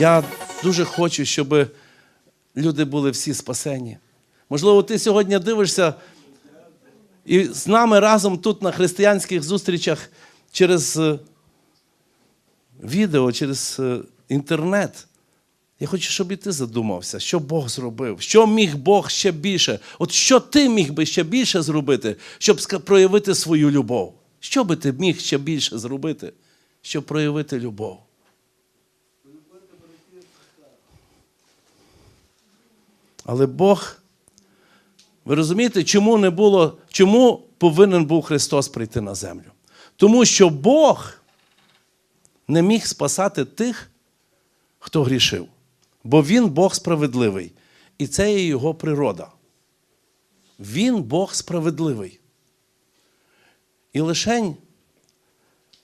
Я дуже хочу, щоб люди були всі спасені. Можливо, ти сьогодні дивишся і з нами разом тут на християнських зустрічах через е, відео, через е, інтернет. Я хочу, щоб і ти задумався, що Бог зробив, що міг Бог ще більше. От що ти міг би ще більше зробити, щоб проявити свою любов? Що би ти міг ще більше зробити, щоб проявити любов? Але Бог, ви розумієте, чому не було, чому повинен був Христос прийти на землю? Тому що Бог не міг спасати тих, хто грішив. Бо Він Бог справедливий. І це є його природа. Він Бог справедливий. І лишень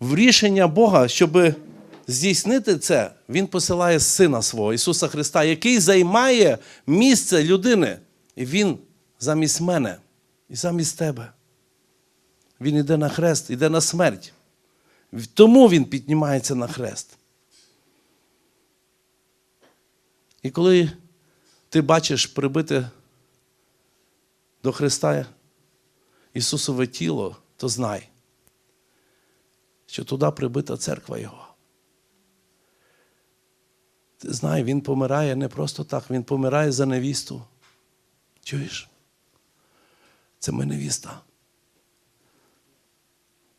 в рішення Бога, щоб здійснити це, Він посилає Сина свого Ісуса Христа, який займає місце людини. І Він замість мене і замість тебе. Він йде на хрест, йде на смерть. Тому Він піднімається на хрест. І коли ти бачиш прибите до Христа Ісусове тіло, то знай, що туди прибита церква Його. Знай, Він помирає не просто так, Він помирає за невісту. Чуєш? Це ми невіста.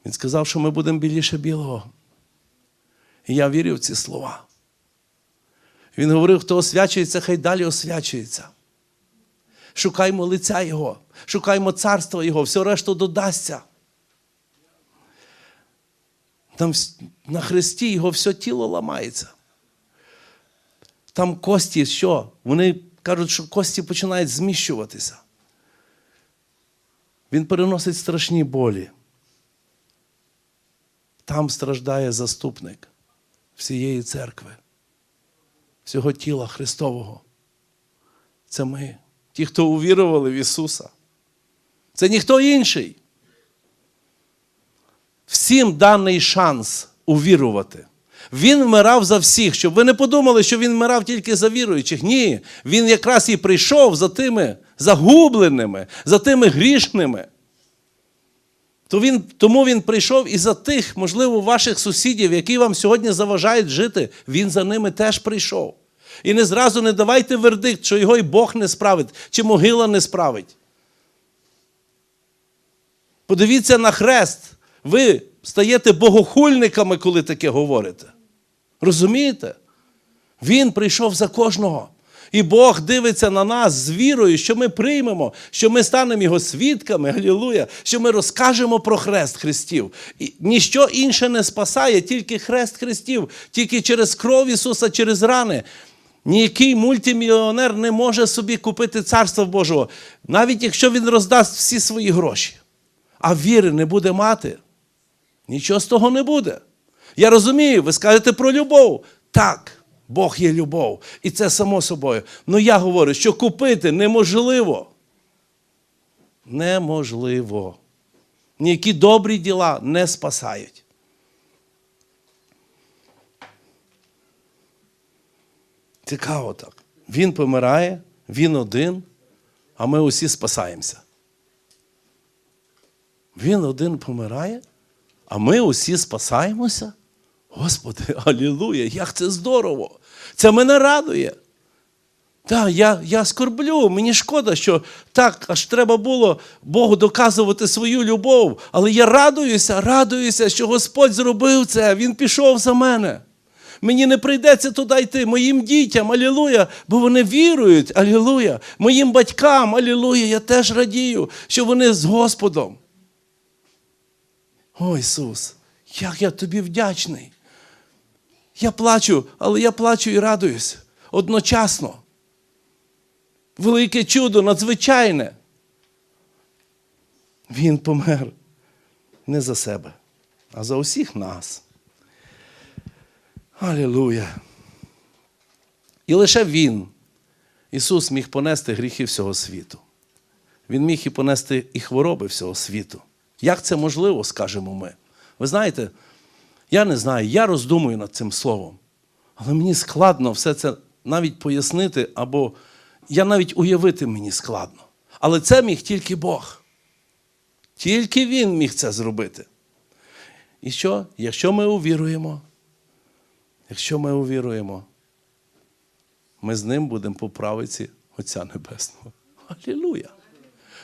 Він сказав, що ми будемо біліше білого. І я вірю в ці слова. Він говорив, хто освячується, хай далі освячується. Шукаймо лиця Його, шукаймо царства Його, все решту додасться. Там на хресті його все тіло ламається. Там кості що? Вони кажуть, що кості починають зміщуватися. Він переносить страшні болі. Там страждає заступник всієї церкви всього тіла Христового. Це ми, ті, хто увірували в Ісуса. Це ніхто інший. Всім даний шанс увірувати. Він вмирав за всіх, щоб ви не подумали, що він вмирав тільки за віруючих. Ні, він якраз і прийшов за тими загубленими, за тими грішними. То він, тому він прийшов і за тих, можливо, ваших сусідів, які вам сьогодні заважають жити, він за ними теж прийшов. І не зразу не давайте вердикт, що його і Бог не справить, чи могила не справить. Подивіться на хрест. Ви стаєте богохульниками, коли таке говорите. Розумієте? Він прийшов за кожного. І Бог дивиться на нас з вірою, що ми приймемо, що ми станемо Його свідками, алілуя, що ми розкажемо про хрест Христів. І ніщо інше не спасає, тільки хрест Христів, тільки через кров Ісуса, через рани. Ніякий мультимільйонер не може собі купити царство Божого, навіть якщо він роздасть всі свої гроші. А віри не буде мати. Нічого з того не буде. Я розумію, ви скажете про любов. Так, Бог є любов. І це само собою. Ну я говорю, що купити неможливо. Неможливо. Ніякі добрі діла не спасають. Цікаво так. Він помирає, він один, а ми усі спасаємося. Він один помирає, а ми усі спасаємося. Господи, алілуя, як це здорово! Це мене радує. Так, я, я скорблю, мені шкода, що так аж треба було Богу доказувати свою любов. Але я радуюся, радуюся, що Господь зробив це, Він пішов за мене. Мені не прийдеться туди йти, моїм дітям, алілуя, бо вони вірують, алілуя. Моїм батькам, алілуя, я теж радію, що вони з Господом. О, Ісус, як я тобі вдячний. Я плачу, але я плачу і радуюсь одночасно. Велике чудо, надзвичайне. Він помер не за себе, а за усіх нас. Алілуя. І лише Він, Ісус, міг понести гріхи всього світу. Він міг і понести і хвороби всього світу. Як це можливо, скажемо ми? Ви знаєте, я не знаю, я роздумую над цим словом. Але мені складно все це навіть пояснити, або я навіть уявити мені складно. Але це міг тільки Бог. Тільки Він міг це зробити. І що? Якщо ми увіруємо, якщо ми увіруємо, ми з ним будемо по правиці Отця Небесного. Алілуя!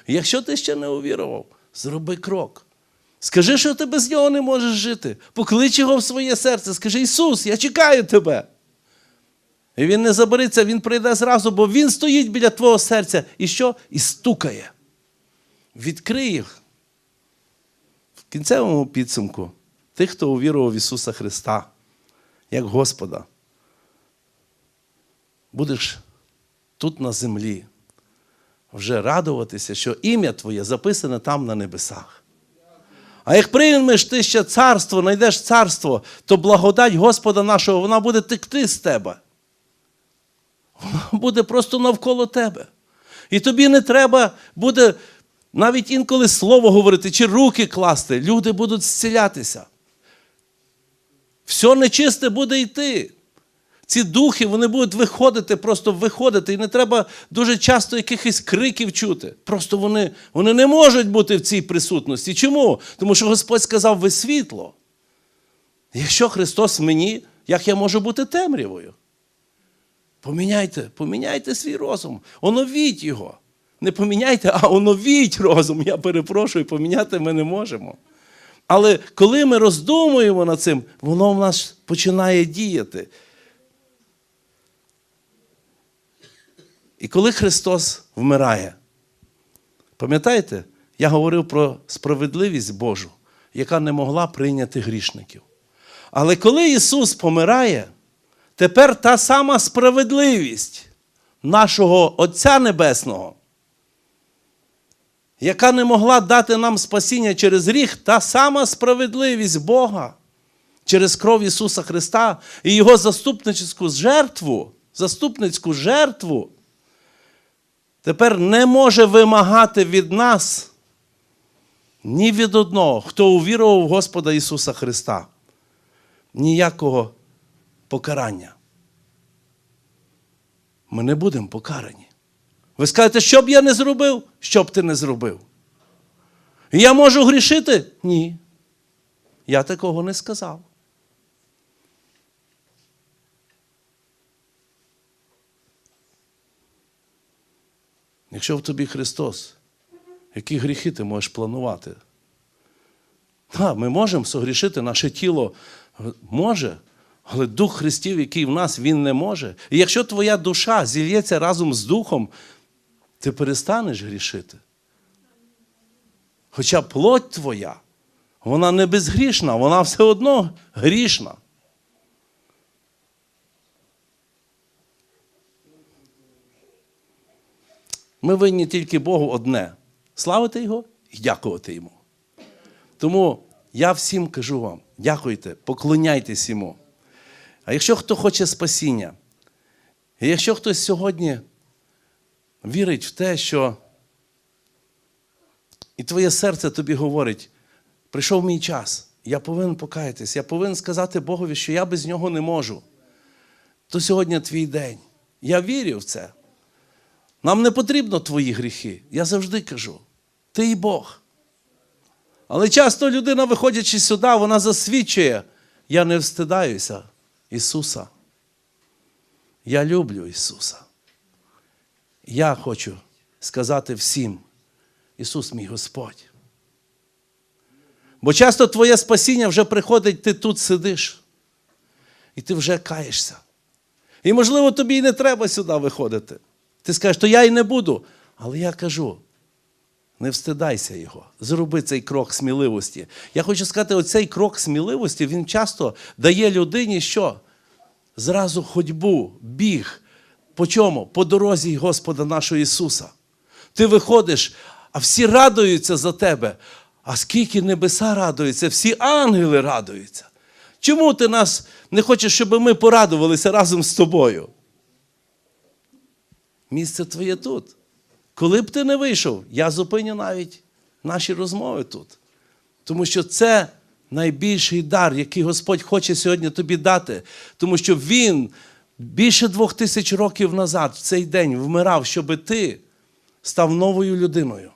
Якщо ти ще не увірував, зроби крок. Скажи, що ти без нього не можеш жити. Поклич його в своє серце. Скажи, Ісус, я чекаю тебе. І він не забереться, він прийде зразу, бо він стоїть біля твого серця. І що? І стукає. Відкрий їх. В кінцевому підсумку, тих, хто увірував в Ісуса Христа, як Господа, будеш тут на землі вже радуватися, що ім'я Твоє записане там на небесах. А як приймеш ти ще царство, знайдеш царство, то благодать Господа нашого, вона буде текти з тебе. Вона буде просто навколо тебе. І тобі не треба буде навіть інколи слово говорити чи руки класти. Люди будуть зцілятися. Все нечисте буде йти. Ці духи вони будуть виходити, просто виходити. І не треба дуже часто якихось криків чути. Просто вони, вони не можуть бути в цій присутності. Чому? Тому що Господь сказав, ви світло. Якщо Христос мені, як я можу бути темрявою? Поміняйте, поміняйте свій розум, оновіть його. Не поміняйте, а оновіть розум. Я перепрошую, поміняти ми не можемо. Але коли ми роздумуємо над цим, воно в нас починає діяти. І коли Христос вмирає, пам'ятаєте, я говорив про справедливість Божу, яка не могла прийняти грішників. Але коли Ісус помирає, тепер та сама справедливість нашого Отця Небесного, яка не могла дати нам спасіння через гріх, та сама справедливість Бога через кров Ісуса Христа і Його заступницьку жертву, заступницьку жертву, тепер не може вимагати від нас ні від одного, хто увірував в Господа Ісуса Христа, ніякого покарання. Ми не будемо покарані. Ви скажете, що б я не зробив, що б ти не зробив? Я можу грішити? Ні. Я такого не сказав. Якщо в тобі Христос, які гріхи ти можеш планувати? Так, ми можемо согрішити, наше тіло може, але Дух Христів, який в нас, Він не може. І якщо твоя душа зільється разом з Духом, ти перестанеш грішити. Хоча плоть твоя, вона не безгрішна, вона все одно грішна. Ми винні тільки Богу одне славити Його і дякувати Йому. Тому я всім кажу вам, дякуйте, поклоняйтесь йому. А якщо хто хоче спасіння, і якщо хтось сьогодні вірить в те, що і твоє серце тобі говорить, прийшов мій час, я повинен покаятись, я повинен сказати Богові, що я без нього не можу, то сьогодні твій день. Я вірю в це. Нам не потрібно твої гріхи. Я завжди кажу. Ти і Бог. Але часто людина, виходячи сюди, вона засвідчує, я не встидаюся Ісуса. Я люблю Ісуса. Я хочу сказати всім, Ісус мій Господь. Бо часто твоє спасіння вже приходить, ти тут сидиш, і ти вже каєшся. І, можливо, тобі і не треба сюди виходити. Ти скажеш, то я і не буду. Але я кажу, не встидайся його. Зроби цей крок сміливості. Я хочу сказати, оцей крок сміливості, він часто дає людині що? Зразу ходьбу, біг. По чому? По дорозі Господа нашого Ісуса. Ти виходиш, а всі радуються за тебе. А скільки небеса радуються, всі ангели радуються. Чому ти нас не хочеш, щоб ми порадувалися разом з тобою? Місце твоє тут. Коли б ти не вийшов, я зупиню навіть наші розмови тут. Тому що це найбільший дар, який Господь хоче сьогодні тобі дати, тому що Він більше двох тисяч років назад, в цей день, вмирав, щоби ти став новою людиною,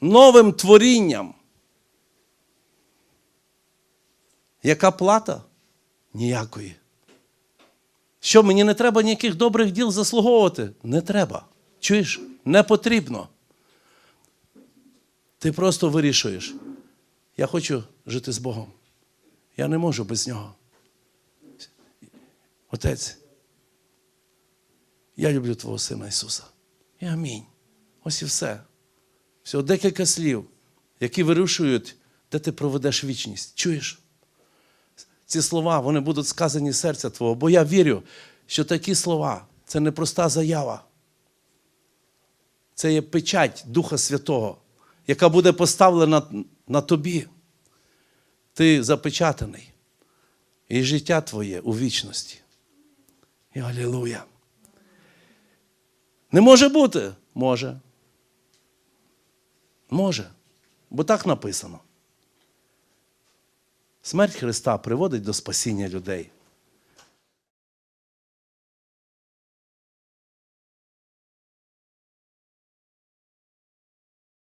новим творінням. Яка плата? Ніякої. Що мені не треба ніяких добрих діл заслуговувати? Не треба. Чуєш? Не потрібно. Ти просто вирішуєш. Я хочу жити з Богом. Я не можу без нього. Отець, я люблю Твого Сина Ісуса. І амінь. Ось і все. Всього декілька слів, які вирішують, де ти проведеш вічність. Чуєш? Ці слова вони будуть сказані серця Твого, бо я вірю, що такі слова це не проста заява. Це є печать Духа Святого, яка буде поставлена на тобі. Ти запечатаний. І життя твоє у вічності. І алілуя. Не може бути? Може. Може. Бо так написано. Смерть Христа приводить до спасіння людей.